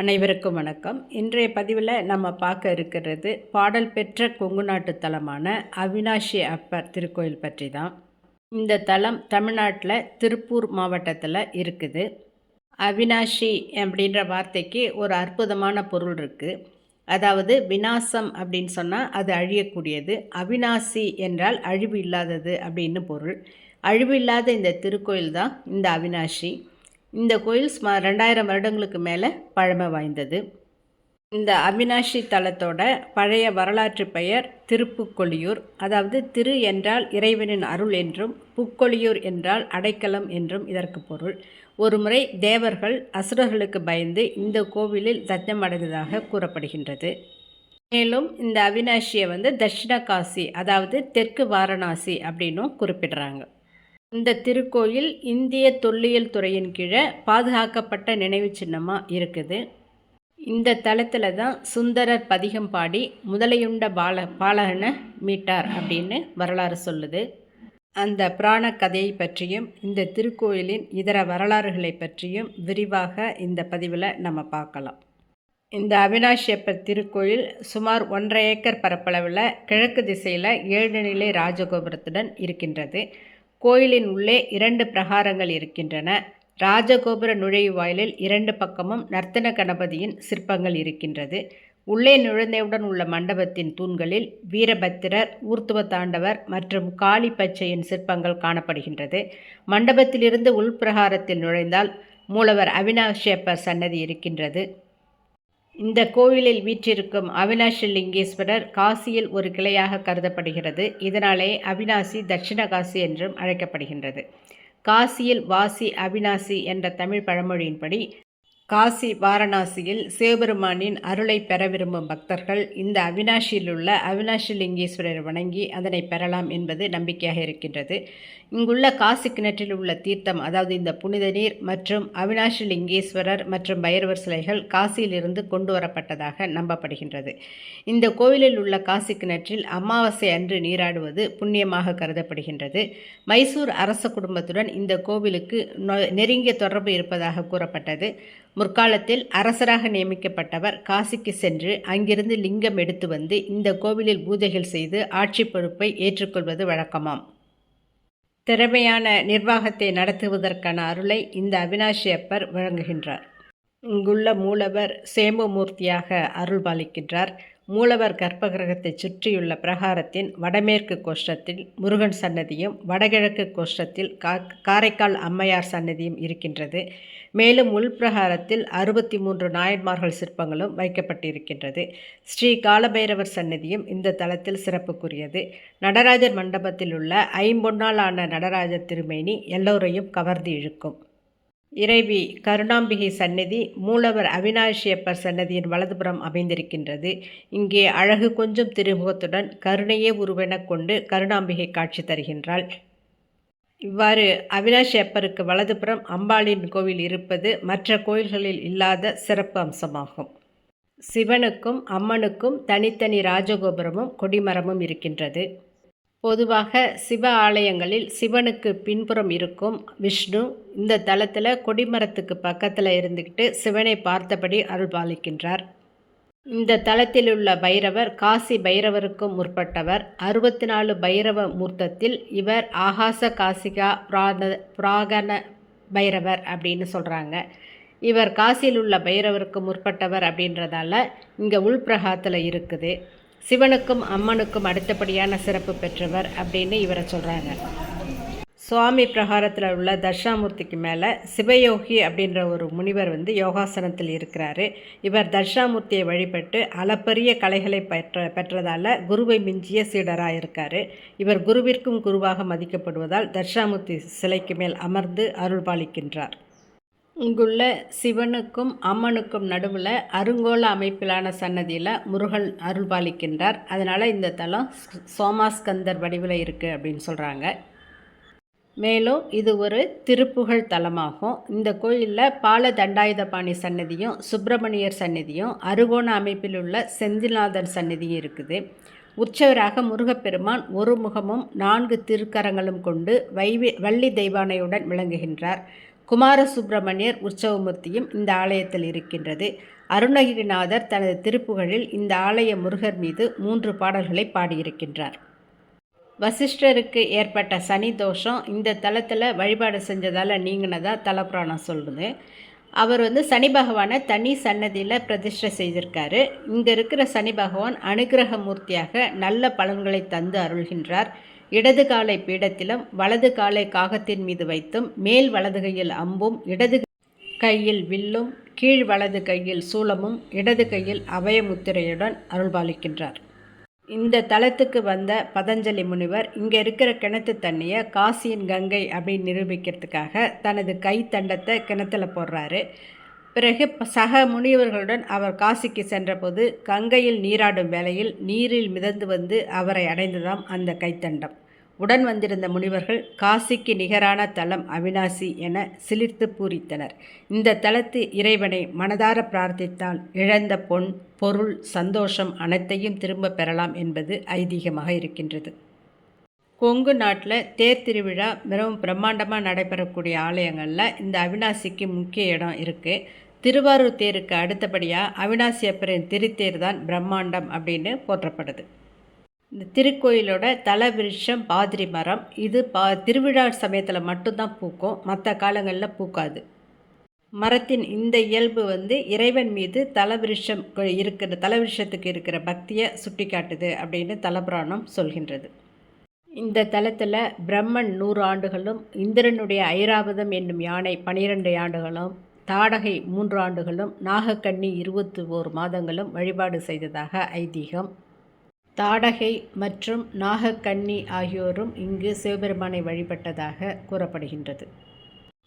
அனைவருக்கும் வணக்கம். இன்றைய பதிவில் நம்ம பார்க்க இருக்கிறது பாடல் பெற்ற கொங்கு நாட்டு தலமான அவினாஷி அப்பர் திருக்கோயில் பற்றி தான் இந்த தலம் தமிழ்நாட்டில் திருப்பூர் மாவட்டத்தில் இருக்குது. அவினாஷி அப்படின்ற வார்த்தைக்கு ஒரு அற்புதமான பொருள் இருக்குது அதாவது வினாசம் அப்படின்னு சொன்னால் அது அழியக்கூடியது. அவினாசி என்றால் அழிவு இல்லாதது அப்படின்னு பொருள். அழிவு இல்லாத இந்த திருக்கோயில் தான் இந்த அவினாஷி. இந்த கோயில் சுமார் ரெண்டாயிரம் வருடங்களுக்கு மேலே பழமை வாய்ந்தது. இந்த அவினாஷி தலத்தோட பழைய வரலாற்று பெயர் திருப்புக்கொழியூர் அதாவது திரு என்றால் இறைவனின் அருள் என்றும் புக்கொழியூர் என்றால் அடைக்கலம் என்றும் இதற்கு பொருள். ஒருமுறை தேவர்கள் அசுரர்களுக்கு பயந்து இந்த கோவிலில் தஞ்சம் அடைந்ததாக கூறப்படுகின்றது. மேலும் இந்த அவினாஷியை வந்து தட்சிண காசி அதாவது தெற்கு வாரணாசி அப்படின்னும் குறிப்பிடுறாங்க. இந்த திருக்கோயில் இந்திய தொல்லியல் துறையின் கீழே பாதுகாக்கப்பட்ட நினைவு சின்னமாக இருக்குது. இந்த தளத்தில் தான் சுந்தரர் பதிகம் பாடி முதலையுண்ட பால பாலகனை மீட்டார் அப்படின்னு வரலாறு சொல்லுது. அந்த புராண கதையை பற்றியும் இந்த திருக்கோயிலின் இதர வரலாறுகளை பற்றியும் விரிவாக இந்த பதிவில் நம்ம பார்க்கலாம். இந்த அவினாஷியப்பர் திருக்கோயில் சுமார் ஒன்றரை ஏக்கர் பரப்பளவில் கிழக்கு திசையில் ஏழுநிலை ராஜகோபுரத்துடன் இருக்கின்றது. கோயிலின் உள்ளே இரண்டு பிரகாரங்கள் இருக்கின்றன. ராஜகோபுர நுழைவாயிலில் இரண்டு பக்கமும் நர்த்தன கணபதியின் சிற்பங்கள் இருக்கின்றது. உள்ளே நுழைந்தவுடன் உள்ள மண்டபத்தின் தூண்களில் வீரபத்திரர் ஊர்த்துவ தாண்டவர் மற்றும் காளி பச்சையின் சிற்பங்கள் காணப்படுகின்றது. மண்டபத்திலிருந்து உள்பிரகாரத்தில் நுழைந்தால் மூலவர் அவினாஷேப்பர் சன்னதி இருக்கின்றது. இந்த கோவிலில் வீற்றிருக்கும் அவினாஷி லிங்கேஸ்வரர் காசியில் ஒரு கிளையாக கருதப்படுகிறது. இதனாலே அவினாசி தட்சிண காசி என்றும் அழைக்கப்படுகின்றது. காசியில் வாசி அவினாசி என்ற தமிழ் பழமொழியின்படி காசி வாரணாசியில் சிவபெருமானின் அருளை பெற விரும்பும் பக்தர்கள் இந்த அவினாஷியில் உள்ள அவினாஷி லிங்கேஸ்வரர் வணங்கி அதனை பெறலாம் என்பது நம்பிக்கையாக இருக்கின்றது. இங்குள்ள காசி கிணற்றில் உள்ள தீர்த்தம் அதாவது இந்த புனித நீர் மற்றும் அவினாஷி லிங்கேஸ்வரர் மற்றும் பைரவர் சிலைகள் காசியிலிருந்து கொண்டு வரப்பட்டதாக நம்பப்படுகின்றது. இந்த கோவிலில் உள்ள காசி கிணற்றில் அமாவாசை அன்று நீராடுவது புண்ணியமாக கருதப்படுகின்றது. மைசூர் அரச குடும்பத்துடன் இந்த கோவிலுக்கு நெருங்கிய தொடர்பு இருப்பதாக கூறப்பட்டது. முற்காலத்தில் அரசராக நியமிக்கப்பட்டவர். காசிக்கு சென்று அங்கிருந்து லிங்கம் எடுத்து வந்து இந்த கோவிலில் பூஜைகள் செய்து ஆட்சி பொறுப்பை ஏற்றுக்கொள்வது வழக்கமாம். திறமையான நிர்வாகத்தை நடத்துவதற்கான அருளை இந்த அவினாஷி அப்பர் வழங்குகின்றார். இங்குள்ள மூலவர் சேமமூர்த்தியாக அருள் பாலிக்கின்றார் மூலவர் கர்ப்பகிரகத்தை சுற்றியுள்ள பிரகாரத்தின் வடமேற்கு கோஷ்டத்தில் முருகன் சன்னதியும் வடகிழக்கு கோஷ்டத்தில் கா காரைக்கால் அம்மையார் சன்னதியும் இருக்கின்றது. மேலும் உள்பிரகாரத்தில் அறுபத்தி மூன்று நாயன்மார்கள் சிற்பங்களும் வைக்கப்பட்டிருக்கின்றது. ஸ்ரீ காலபைரவர் சன்னதியும் இந்த தளத்தில் சிறப்புக்குரியது. நடராஜர் மண்டபத்தில் உள்ள ஐம்பொன்னால் ஆன நடராஜர் திருமேனி எல்லோரையும் கவர்ந்து இழுக்கும். இறைவி கருணாம்பிகை சன்னதி மூலவர் அவினாஷியப்பர் சன்னதியின் வலதுபுறம் அமைந்திருக்கின்றது. இங்கே அழகு கொஞ்சம் திருமுகத்துடன் கருணையே உருவெனக் கொண்டு கருணாம்பிகை காட்சி தருகின்றாள். இவ்வாறு அவினாஷி அப்பருக்கு வலதுபுறம் அம்பாளின் கோவில் இருப்பது மற்ற கோயில்களில் இல்லாத சிறப்பு அம்சமாகும். சிவனுக்கும் அம்மனுக்கும் தனித்தனி ராஜகோபுரமும் கொடிமரமும் இருக்கின்றது. பொதுவாக சிவ ஆலயங்களில் சிவனுக்கு பின்புறம் இருக்கும் விஷ்ணு இந்த தலத்தில் கொடிமரத்துக்கு பக்கத்தில் இருந்துக்கிட்டு சிவனை பார்த்தபடி அருள் பாலிக்கின்றார் இந்த தலத்தில் உள்ள பைரவர் காசி பைரவருக்கும் முற்பட்டவர். அறுபத்தி நாலு பைரவ மூர்த்தத்தில் இவர் ஆகாச காசிகா பிராத பிராகன பைரவர் அப்படின்னு சொல்கிறாங்க இவர் காசியில் உள்ள பைரவருக்கு முற்பட்டவர் அப்படின்றதால இங்கே உள்பிரகாத்தில் இருக்குது. சிவனுக்கும் அம்மனுக்கும் அடுத்தபடியான சிறப்பு பெற்றவர் அப்படின்னு இவரை சொல்கிறாங்க சுவாமி பிரகாரத்தில் உள்ள தர்ஷாமூர்த்திக்கு மேலே சிவயோகி அப்படின்ற ஒரு முனிவர் வந்து யோகாசனத்தில் இருக்கிறாரு. இவர் தர்ஷாமூர்த்தியை வழிபட்டு அளப்பரிய கலைகளை பெற்ற பெற்றதால் குருவை மிஞ்சிய சீடராக இருக்கார். இவர் குருவிற்கும் குருவாக மதிக்கப்படுவதால் தர்ஷாமூர்த்தி சிலைக்கு மேல் அமர்ந்து அருள்பாலிக்கின்றார். இங்குள்ள சிவனுக்கும் அம்மனுக்கும் நடுவில் அருங்கோல அமைப்பிலான சன்னதியில் முருகன் அருள்பாலிக்கின்றார். அதனால் இந்த தலம் சோமாஸ்கந்தர் வடிவில் இருக்குது அப்படின்னு சொல்கிறாங்க மேலும் இது ஒரு திருப்புகழ் தலமாகும். இந்த கோயிலில் பால தண்டாயுதபாணி சன்னதியும் சுப்பிரமணியர் சன்னதியும் அருகோண அமைப்பில் உள்ள செந்தில்நாதன் சன்னதியும் இருக்குது. உற்சவராக முருகப்பெருமான் ஒரு முகமும் நான்கு திருக்கரங்களும் கொண்டு வைவி வள்ளி தெய்வானையுடன் விளங்குகின்றார். குமாரசுப்பிரமணியர் உற்சவமூர்த்தியும் இந்த ஆலயத்தில் இருக்கின்றது. அருணகிரிநாதர் தனது திருப்புகழில் இந்த ஆலய முருகர் மீது மூன்று பாடல்களை பாடியிருக்கின்றார். வசிஷ்டருக்கு ஏற்பட்ட சனி தோஷம் இந்த தலத்தில் வழிபாடு செஞ்சதால் நீங்கினதாக தலப்புராணம் சொல்லுது. அவர் வந்து சனி பகவானை தனி சன்னதியில் பிரதிஷ்டை செய்திருக்காரு. இங்கே இருக்கிற சனி பகவான் அனுகிரக மூர்த்தியாக நல்ல பலன்களை தந்து அருள்கின்றார். இடது காலை பீடத்திலும் வலது காலை காகத்தின் மீது வைத்தும் மேல் வலது கையில் அம்பும் இடது கையில் வில்லும் கீழ் வலது கையில் சூலமும் இடது கையில் அபயமுத்திரையுடன் அருள்பாலிக்கின்றார். இந்த தலத்துக்கு வந்த பதஞ்சலி முனிவர் இங்கே இருக்கிற கிணத்து தண்ணியை காசியின் கங்கை அப்படின்னு நிரூபிக்கிறதுக்காக தனது கைத்தண்டத்தை கிணத்துல போடுறாரு. பிறகு சக முனிவர்களுடன் அவர் காசிக்கு சென்றபோது கங்கையில் நீராடும் வேளையில் நீரில் மிதந்து வந்து அவரை அடைந்ததாம் அந்த கைத்தண்டம். உடன் வந்திருந்த முனிவர்கள் காசிக்கு நிகரான தலம் அவினாசி என சிலிர்த்து பூரித்தனர். இந்த தலத்து இறைவனை மனதார பிரார்த்தித்தால் இழந்த பொன் பொருள் சந்தோஷம் அனைத்தையும் திரும்ப பெறலாம் என்பது ஐதீகமாக இருக்கின்றது. கொங்கு நாட்டில் தேர் திருவிழா மிகவும் பிரம்மாண்டமாக நடைபெறக்கூடிய ஆலயங்களில் இந்த அவினாசிக்கு முக்கிய இடம் இருக்குது திருவாரூர் தேருக்கு அடுத்தபடியாக அவினாசி அப்பரின் திருத்தேர் தான் பிரம்மாண்டம் அப்படின்னு போற்றப்படுது. இந்த திருக்கோயிலோட தல விருஷம் பாதிரி மரம் இது பா திருவிழா சமயத்தில் மட்டும்தான் பூக்கும். மற்ற காலங்களில் பூக்காது. மரத்தின் இந்த இயல்பு வந்து இறைவன் மீது தலவிருஷம் இருக்கிற தலவிருஷத்துக்கு இருக்கிற பக்தியை சுட்டி காட்டுது அப்படின்னு தலபுராணம் சொல்கின்றது. இந்த தலத்தில் பிரம்மன் நூறு ஆண்டுகளும் இந்திரனுடைய ஐராவதம் என்னும் யானை பனிரெண்டு ஆண்டுகளும் தாடகை மூன்று ஆண்டுகளும் நாகக்கண்ணி இருபத்தி ஓர் மாதங்களும் வழிபாடு செய்ததாக ஐதீகம். தாடகை மற்றும் நாகக்கன்னி ஆகியோரும் இங்கு சிவபெருமானை வழிபட்டதாக கூறப்படுகின்றது.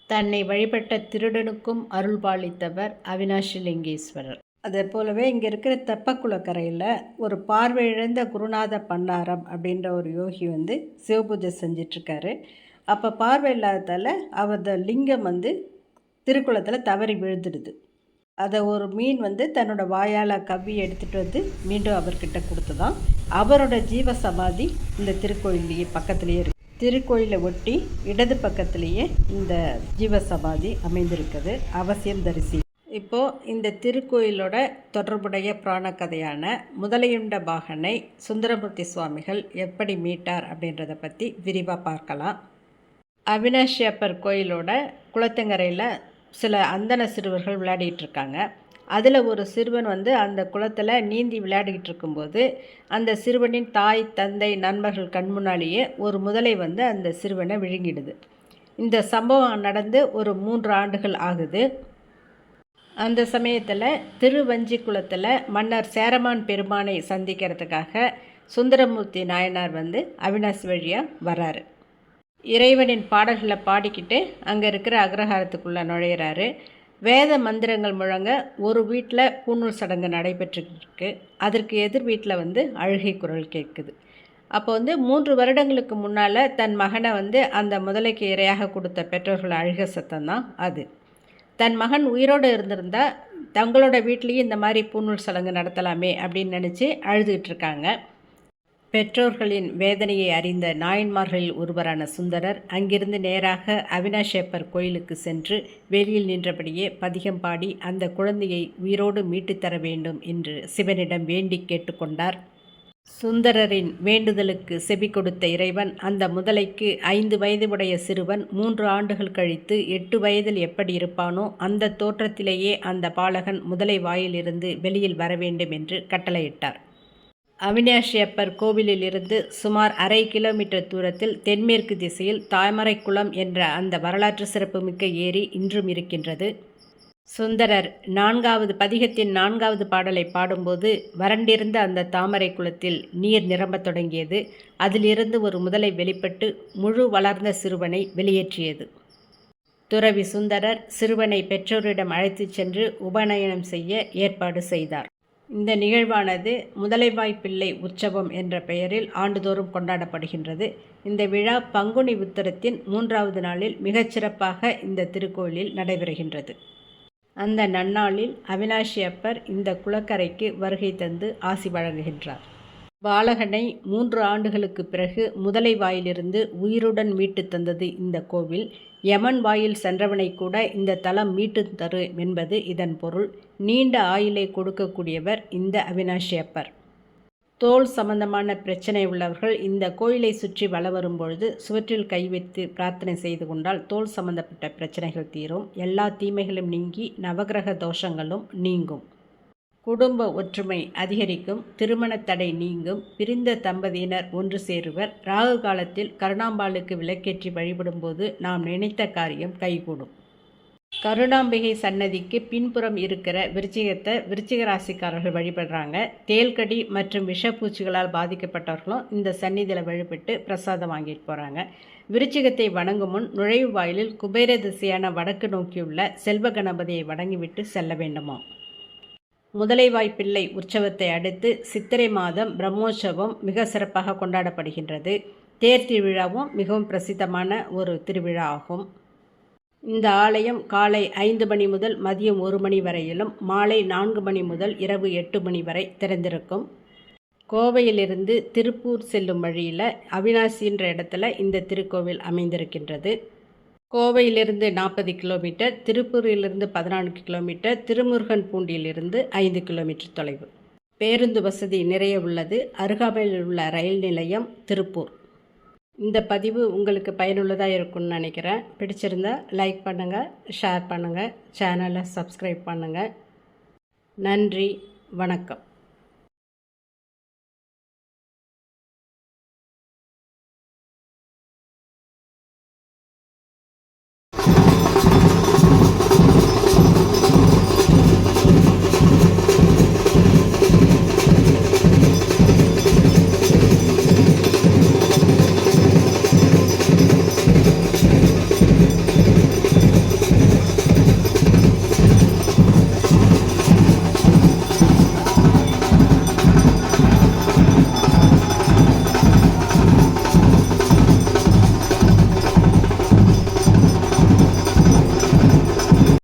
தன்னை வழிபட்ட திருடனுக்கும் அருள் பாலித்தவர் அவினாஷி லிங்கேஸ்வரர். அதே போலவே இங்கே இருக்கிற தெப்பக்குளக்கரையில் ஒரு பார்வையிழந்த குருநாத பன்னாரம் அப்படின்ற ஒரு யோகி வந்து சிவபூஜை செஞ்சிட்ருக்காரு. அப்போ பார்வை இல்லாததால் அவரது லிங்கம் வந்து திருக்குளத்தில் தவறி விழுந்துடுது. அதை ஒரு மீன் வந்து தன்னோட வாயால் கவ்வி எடுத்துகிட்டு வந்து மீண்டும் அவர்கிட்ட கொடுத்ததான். அவரோட ஜீவ சமாதி இந்த திருக்கோயிலேயே பக்கத்துலேயே இருக்கு. திருக்கோயிலை ஒட்டி இடது பக்கத்துலேயே இந்த ஜீவ சமாதி அமைந்திருக்குது. அவசியம் தரிசி. இப்போது இந்த திருக்கோயிலோட தொடர்புடைய புராண கதையான முதலையுண்ட பாகனை சுந்தரமூர்த்தி சுவாமிகள் எப்படி மீட்டார் அப்படின்றத பற்றி விரிவாக பார்க்கலாம். அவினாஷி அப்பர் கோயிலோட குளத்தங்கரையில் சில அந்தன சிறுவர்கள் விளையாடிட்டு இருக்காங்க அதில் ஒரு சிறுவன் வந்து அந்த குளத்தில் நீந்தி விளையாடிக்கிட்டு இருக்கும்போது அந்த சிறுவனின் தாய் தந்தை நண்பர்கள் கண் முன்னாலேயே ஒரு முதலை வந்து அந்த சிறுவனை விழுங்கிடுது. இந்த சம்பவம் நடந்து ஒரு மூன்று ஆண்டுகள் ஆகுது. அந்த சமயத்தில் திருவஞ்சி குளத்தில் மன்னர் சேரமான் பெருமானை சந்திக்கிறதுக்காக சுந்தரமூர்த்தி நாயனார் வந்து அவினாசி வழியாக வராரு. இறைவனின் பாடல்களை பாடிக்கிட்டு அங்கே இருக்கிற அக்ரஹாரத்துக்குள்ளே நுழையிறாரு. வேத மந்திரங்கள் முழங்க ஒரு வீட்டில் பூணூல் சடங்கு நடைபெற்றுருக்கு. அதற்கு எதிர் வீட்டில் வந்து அழுகை குரல் கேட்குது. அப்போ வந்து மூன்று வருடங்களுக்கு முன்னால் தன் மகனை வந்து அந்த முதலைக்கு இரையாக கொடுத்த பெற்றோர்கள் அழுக சத்தம் தான் அது. தன் மகன் உயிரோடு இருந்திருந்தால் தங்களோட வீட்லேயும் இந்த மாதிரி பூநூல் சடங்கு நடத்தலாமே அப்படின்னு நினச்சி அழுதுகிட்டு இருக்காங்க. பெற்றோர்களின் வேதனையை அறிந்த நாயன்மார்களில் ஒருவரான சுந்தரர் அங்கிருந்து நேராக அவினாஷேப்பர் கோயிலுக்கு சென்று வெளியில் நின்றபடியே பதிகம் பாடி அந்த குழந்தையை உயிரோடு மீட்டுத் தர வேண்டும் என்று சிவனிடம் வேண்டி கேட்டுக்கொண்டார். சுந்தரரின் வேண்டுதலுக்கு செபி கொடுத்த இறைவன் அந்த முதலைக்கு ஐந்து வயதுடைய சிறுவன் மூன்று ஆண்டுகள் கழித்து எட்டு வயதில் எப்படி இருப்பானோ அந்த தோற்றத்திலேயே அந்த பாலகன் முதலை வாயிலிருந்து வெளியில் வர வேண்டும் என்று கட்டளையிட்டார். அவினாஷியப்பர் கோவிலிலிருந்து சுமார் அரை கிலோமீட்டர் தூரத்தில் தென்மேற்கு திசையில் தாமரைக்குளம் என்ற அந்த வரலாற்று சிறப்புமிக்க ஏரி இன்றும் இருக்கின்றது. சுந்தரர் நான்காவது பதிகத்தின் நான்காவது பாடலை பாடும்போது வறண்டிருந்த அந்த தாமரை குளத்தில் நீர் நிரம்பத் தொடங்கியது. அதிலிருந்து ஒரு முதலை வெளிப்பட்டு முழு வளர்ந்த சிறுவனை வெளியேற்றியது. துறவி சுந்தரர் சிறுவனை பெற்றோரிடம் அழைத்துச் சென்று உபநயனம் செய்ய ஏற்பாடு செய்தார். இந்த நிகழ்வானது முதலைவாய் பிள்ளை உற்சவம் என்ற பெயரில் ஆண்டுதோறும் கொண்டாடப்படுகின்றது. இந்த விழா பங்குனி உத்தரத்தின் மூன்றாவது நாளில் மிகச்சிறப்பாக இந்த திருக்கோயிலில் நடைபெறுகின்றது. அந்த நன்னாளில் அவினாஷி அப்பர் இந்த குளக்கரைக்கு வருகை தந்து ஆசி வழங்குகின்றார். பாலகனை மூன்று ஆண்டுகளுக்கு பிறகு முதலை வாயிலிருந்து உயிருடன் மீட்டு தந்தது இந்த கோவில். யமன் வாயில் சென்றவனை கூட இந்த தலம் மீட்டு தரு என்பது இதன் பொருள். நீண்ட ஆயிலை கொடுக்கக்கூடியவர் இந்த அவினாஷி அப்பர். தோல் சம்பந்தமான பிரச்சனை உள்ளவர்கள் இந்த கோயிலை சுற்றி வல வரும்பொழுது சுவற்றில் கை வைத்து பிரார்த்தனை செய்து கொண்டால் தோல் சம்பந்தப்பட்ட பிரச்சனைகள் தீரும். எல்லா தீமைகளும் நீங்கி நவகிரக தோஷங்களும் நீங்கும். குடும்ப ஒற்றுமை அதிகரிக்கும் திருமண தடை நீங்கும் பிரிந்த தம்பதியினர் ஒன்று சேருவர். ராகு காலத்தில் கருணாம்பாளுக்கு விளக்கேற்றி வழிபடும்போது நாம் நினைத்த காரியம் கைகூடும். கருணாம்பிகை சன்னதிக்கு பின்புறம் இருக்கிற விருச்சிகத்தை விருச்சிக ராசிக்காரர்கள் வழிபடுறாங்க. தேல்கடி மற்றும் விஷப்பூச்சிகளால் பாதிக்கப்பட்டவர்களும் இந்த சந்நிதியில் வழிபட்டு பிரசாதம் வாங்கிட்டு போகிறாங்க விருச்சிகத்தை வணங்கும் முன் நுழைவு வாயிலில் குபேர திசையான வடக்கு நோக்கியுள்ள செல்வ கணபதியை வணங்கிவிட்டு செல்ல வேண்டுமா முதலைவாய் பிள்ளை உற்சவத்தை அடுத்து சித்திரை மாதம் பிரம்மோற்சவம் மிக சிறப்பாக கொண்டாடப்படுகின்றது. தேர் திருவிழாவும் மிகவும் பிரசித்தமான ஒரு திருவிழா ஆகும் இந்த ஆலயம் காலை ஐந்து மணி முதல் மதியம் ஒரு மணி வரையிலும் மாலை நான்கு மணி முதல் இரவு எட்டு மணி வரை திறந்திருக்கும். கோவையிலிருந்து திருப்பூர் செல்லும் வழியில் அவினாசின்ற இடத்துல இந்த திருக்கோவில் அமைந்திருக்கின்றது. கோவையிலிருந்து நாற்பது கிலோமீட்டர் திருப்பூரிலிருந்து பதினான்கு கிலோமீட்டர் திருமுருகன் பூண்டியிலிருந்து ஐந்து கிலோமீட்டர் தொலைவு. பேருந்து வசதி நிறைய உள்ளது. அருகாமையில் உள்ள ரயில் நிலையம் திருப்பூர். இந்த பதிவு உங்களுக்கு பயனுள்ளதாக இருக்கும்னு நினைக்கிறேன். பிடிச்சிருந்தா லைக் பண்ணுங்கள் ஷேர் பண்ணுங்கள் சேனலை சப்ஸ்கிரைப் பண்ணுங்கள் நன்றி வணக்கம்.